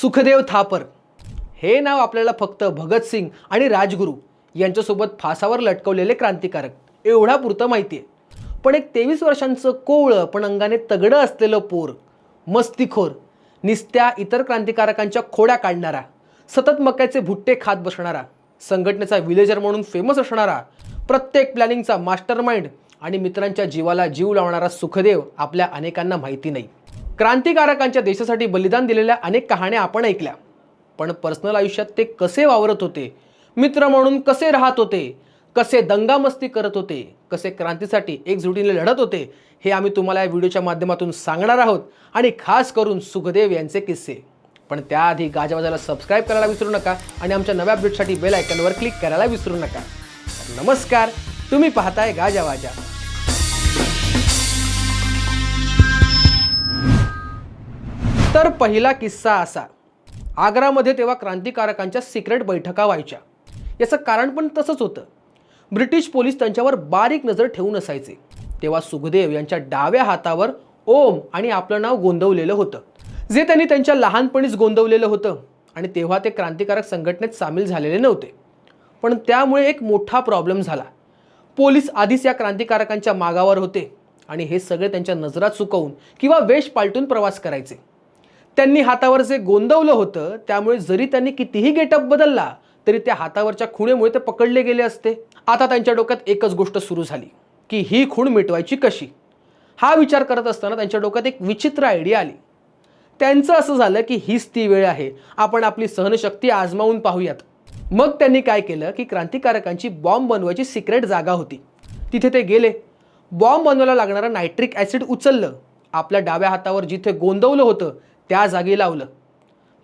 सुखदेव थापर. हे नाव आपल्याला फक्त भगतसिंग आणि राजगुरू यांच्यासोबत फासावर लटकवलेले क्रांतिकारक. एवढा पुरतं माहिती आहे पण एक तेवीस वर्षांचं कोवळं पण अंगाने तगडं असलेलं पोर मस्तीखोर निस्त्या इतर क्रांतिकारकांच्या खोड्या काढणारा सतत मक्याचे भुट्टे खात बसणारा संघटनेचा विलेजर म्हणून फेमस असणारा प्रत्येक प्लॅनिंगचा मास्टर माइंड आणि मित्रांच्या जीवाला जीव लावणारा सुखदेव आपल्या अनेकांना माहिती नाही. क्रांतिकारकांच्या देशासाठी बलिदान दिलेल्या अनेक कहाण्या आपण ऐकल्या. पण पर्सनल आयुष्यात ते कसे वावरत होते? मित्र म्हणून कसे राहत होते? कसे दंगामस्ती करत होते? कसे क्रांतीसाठी एकजुटीने लढत होते? हे आम्ही तुम्हाला या व्हिडिओच्या माध्यमातून सांगणार आहोत आणि खास करून सुखदेव यांचे किस्से. पण त्याआधी गाजावाजाला सबस्क्राईब करायला विसरू नका आणि आमच्या नव्या अपडेटसाठी बेल आयकॉनवर क्लिक करायला विसरू नका. नमस्कार. तुम्ही पाहताय गाजावाजा तर पहिला किस्सा असा. आग्रामध्ये तेव्हा क्रांतिकारकांच्या सिक्रेट बैठका व्हायच्या. याचं कारण पण तसंच होतं. ब्रिटिश पोलीस त्यांच्यावर बारीक नजर ठेवून असायचे. तेव्हा सुखदेव यांच्या डाव्या हातावर ओम आणि आपलं नाव गोंदवलेलं होतं. जे त्यांनी त्यांच्या लहानपणीच गोंदवलेलं होतं आणि तेव्हा ते क्रांतिकारक संघटनेत सामील झालेले नव्हते. पण त्यामुळे एक मोठा प्रॉब्लेम झाला. पोलीस आधीच या क्रांतिकारकांच्या मागावर होते आणि हे सगळे त्यांच्या नजरात चुकवून किंवा वेश पालटून प्रवास करायचे. त्यांनी हातावर जे गोंदवलं होतं त्यामुळे जरी त्यांनी कितीही गेटअप बदलला तरी त्या हातावरच्या खुणेमुळे ते पकडले गेले असते. आता त्यांच्या डोक्यात एकच गोष्ट सुरू झाली की ही खूण मिटवायची कशी? हा विचार करत असताना त्यांच्या डोक्यात एक विचित्र आयडिया आली. त्यांचं असं झालं की हीच ती वेळ आहे आपण आपली सहनशक्ती आजमावून पाहूयात. मग त्यांनी काय केलं की क्रांतिकारकांची बॉम्ब बनवायची सिक्रेट जागा होती. तिथे ते गेले. बॉम्ब बनवायला लागणारं नायट्रिक ॲसिड उचललं. आपल्या डाव्या हातावर जिथे गोंदवलं होतं त्या जागी लावलं.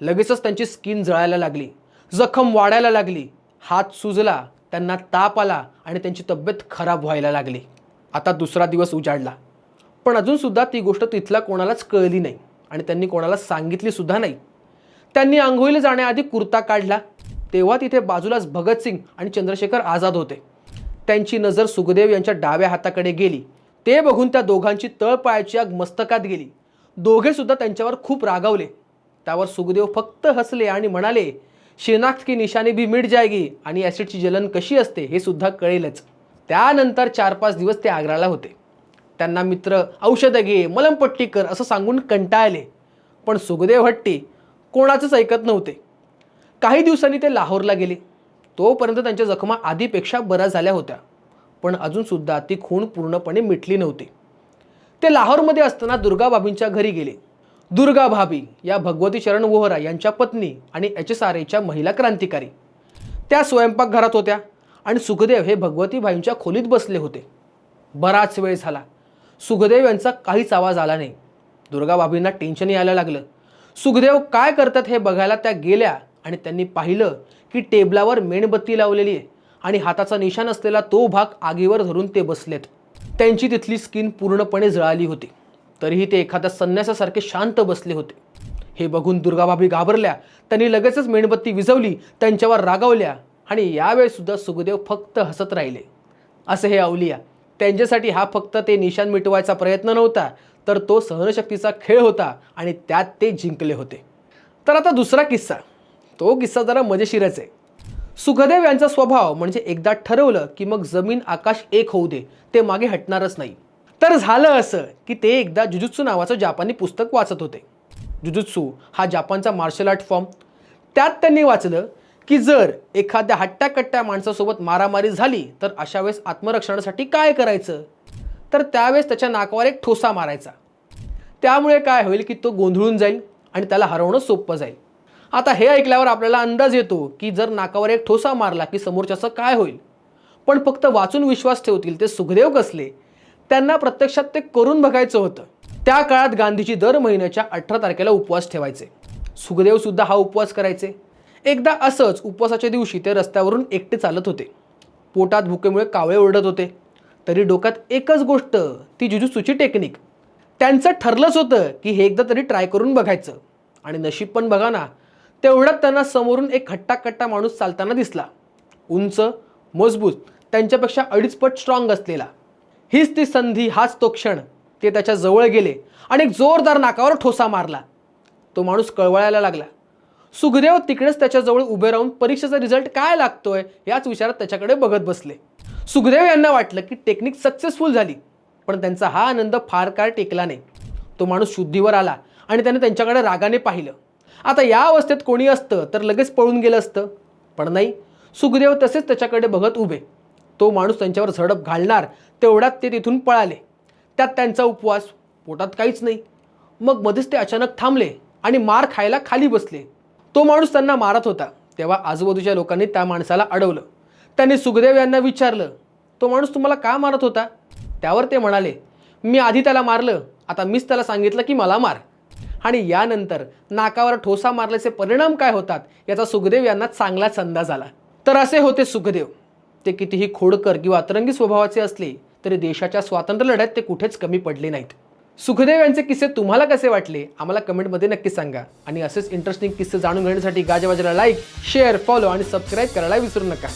लगेचच त्यांची स्किन जळायला लागली. जखम वाढायला लागली. हात सुजला त्यांना ताप आला आणि त्यांची तब्येत खराब व्हायला लागली. आता दुसरा दिवस उजाडला. पण अजूनसुद्धा ती गोष्ट तिथला कोणालाच कळली नाही आणि त्यांनी कोणाला सांगितलीसुद्धा नाही. त्यांनी आंघोळीला जाण्याआधी कुर्ता काढला. तेव्हा तिथे बाजूलाच भगतसिंग आणि चंद्रशेखर आझाद होते. त्यांची नजर सुखदेव यांच्या डाव्या हाताकडे गेली. ते बघून त्या दोघांची तळपायाची आग मस्तकात गेली. दोघेसुद्धा त्यांच्यावर खूप रागावले. त्यावर सुखदेव फक्त हसले आणि म्हणाले शिनाख्त की निशाणी भी मिट जायगी आणि ॲसिडची जलन कशी असते हे सुद्धा कळेलच. त्यानंतर चार पाच दिवस ते आग्राला होते. त्यांना मित्र औषधं घे मलमपट्टी कर असं सांगून कंटाळले. पण सुखदेव हट्टी कोणाचंच ऐकत नव्हते. काही दिवसांनी ते लाहोरला गेले. तोपर्यंत त्यांच्या जखमा आधीपेक्षा बऱ्या झाल्या होत्या. पण अजूनसुद्धा ती खूण पूर्णपणे मिटली नव्हती. ते लाहोरमध्ये असताना दुर्गाभाबींच्या घरी गेले. दुर्गा भाभी या भगवती शरण वोहरा यांच्या पत्नी आणि एच एस आर एच्या महिला क्रांतिकारी. त्या स्वयंपाकघरात होत्या आणि सुखदेव हे भगवती भाईंच्या खोलीत बसले होते. बराच वेळ झाला. सुखदेव यांचा काहीच आवाज आला नाही. दुर्गाबाभींना टेन्शन यायला लागलं. सुखदेव काय करतात हे बघायला त्या गेल्या आणि त्यांनी पाहिलं की टेबलावर मेणबत्ती लावलेली आहे आणि हाताचा निशाण असलेला तो भाग आगीवर धरून ते बसलेत. त्यांची तिथली स्किन पूर्णपणे जळाली होती. तरीही ते एखाद्या संन्यासासारखे शांत बसले होते. हे बघून दुर्गाभाभी घाबरल्या. त्यांनी लगेचच मेणबत्ती विझवली त्यांच्यावर रागावल्या आणि यावेळीसुद्धा सुखदेव फक्त हसत राहिले. असे हे अवलिया त्यांच्यासाठी हा फक्त ते निशाण मिटवायचा प्रयत्न नव्हता तर तो सहनशक्तीचा खेळ होता आणि त्यात ते जिंकले होते. तर आता दुसरा किस्सा. तो किस्सा जरा मजेशीरच आहे. सुखदेव यांचा स्वभाव म्हणजे एकदा ठरवलं की मग जमीन आकाश एक होऊ दे ते मागे हटणारच नाही. तर झालं असं की ते एकदा जुजुत्सू नावाचं जापानी पुस्तक वाचत होते. जुजुत्सू हा जापानचा मार्शल आर्ट फॉर्म त्यात त्यांनी वाचलं की जर एखाद्या हट्ट्याकट्ट्या माणसासोबत मारामारी झाली तर अशा वेळेस आत्मरक्षणासाठी काय करायचं? तर त्यावेळेस त्याच्या नाकावर एक ठोसा मारायचा. त्यामुळे काय होईल की तो गोंधळून जाईल आणि त्याला हरवणं सोपं जाईल. आता हे ऐकल्यावर आपल्याला अंदाज येतो की जर नाकावर एक ठोसा मारला की समोरच्याचं काय होईल? पण फक्त वाचून विश्वास ठेवतील ते सुखदेव कसले? त्यांना प्रत्यक्षात ते करून बघायचं होतं. त्या काळात गांधीजी दर महिन्याच्या अठरा तारखेला उपवास ठेवायचे. सुखदेव सुद्धा हा उपवास करायचे. एकदा असंच उपवासाच्या दिवशी ते रस्त्यावरून एकटे चालत होते. पोटात भुकेमुळे कावळे ओरडत होते. तरी डोक्यात एकच गोष्ट ती जुजुसूची टेक्निक. त्यांचं ठरलंच होतं की हे एकदा तरी ट्राय करून बघायचं. आणि नशीब पण बघा ना तेवढ्यात त्यांना समोरून एक खट्टा कट्टा माणूस चालताना दिसला. उंच मजबूत त्यांच्यापेक्षा अडीच पट स्ट्रॉंग असलेला. हीच ती संधी हाच तो क्षण. ते त्याच्याजवळ गेले आणि एक जोरदार नाकावर ठोसा मारला. तो माणूस कळवळायला लागला. सुखदेव तिकडेच त्याच्याजवळ उभे राहून परीक्षेचा रिझल्ट काय लागतोय याच विचारात त्याच्याकडे बघत बसले. सुखदेव यांना वाटलं की टेक्निक सक्सेसफुल झाली पण त्यांचा हा आनंद फार काळ टेकला नाही. तो माणूस शुद्धीवर आला आणि त्याने त्यांच्याकडे रागाने पाहिलं. आता या अवस्थेत कोणी असतं तर लगेच पळून गेलं असतं. पण नाही सुखदेव तसेच त्याच्याकडे बघत उभे. तो माणूस त्यांच्यावर झडप घालणार तेवढ्यात ते तिथून पळाले. त्यात त्यांचा उपवास पोटात काहीच नाही. मग मध्येच ते अचानक थांबले आणि मार खायला खाली बसले. तो माणूस त्यांना मारत होता. तेव्हा आजूबाजूच्या लोकांनी त्या माणसाला अडवलं. त्यांनी सुखदेव यांना विचारलं तो माणूस तुम्हाला का मारत होता? त्यावर ते म्हणाले मी आधी त्याला मारलं. आता मीच त्याला सांगितलं की मला मार. आणि यानंतर नाकावर ठोसा मारल्याचे परिणाम काय होतात याचा सुखदेव यांना चांगलाच अंदाज आला. तर असे होते सुखदेव. ते कितीही खोडकर किंवा अतरंगी स्वभावाचे असले तरी देशाच्या स्वातंत्र्य लढ्यात ते कुठेच कमी पडले नाहीत. सुखदेव यांचे किस्से तुम्हाला कसे वाटले आम्हाला कमेंटमध्ये नक्की सांगा. आणि असेच इंटरेस्टिंग किस्से जाणून घेण्यासाठी गाजवाजाला लाईक शेअर फॉलो आणि सबस्क्राईब करायला विसरू नका.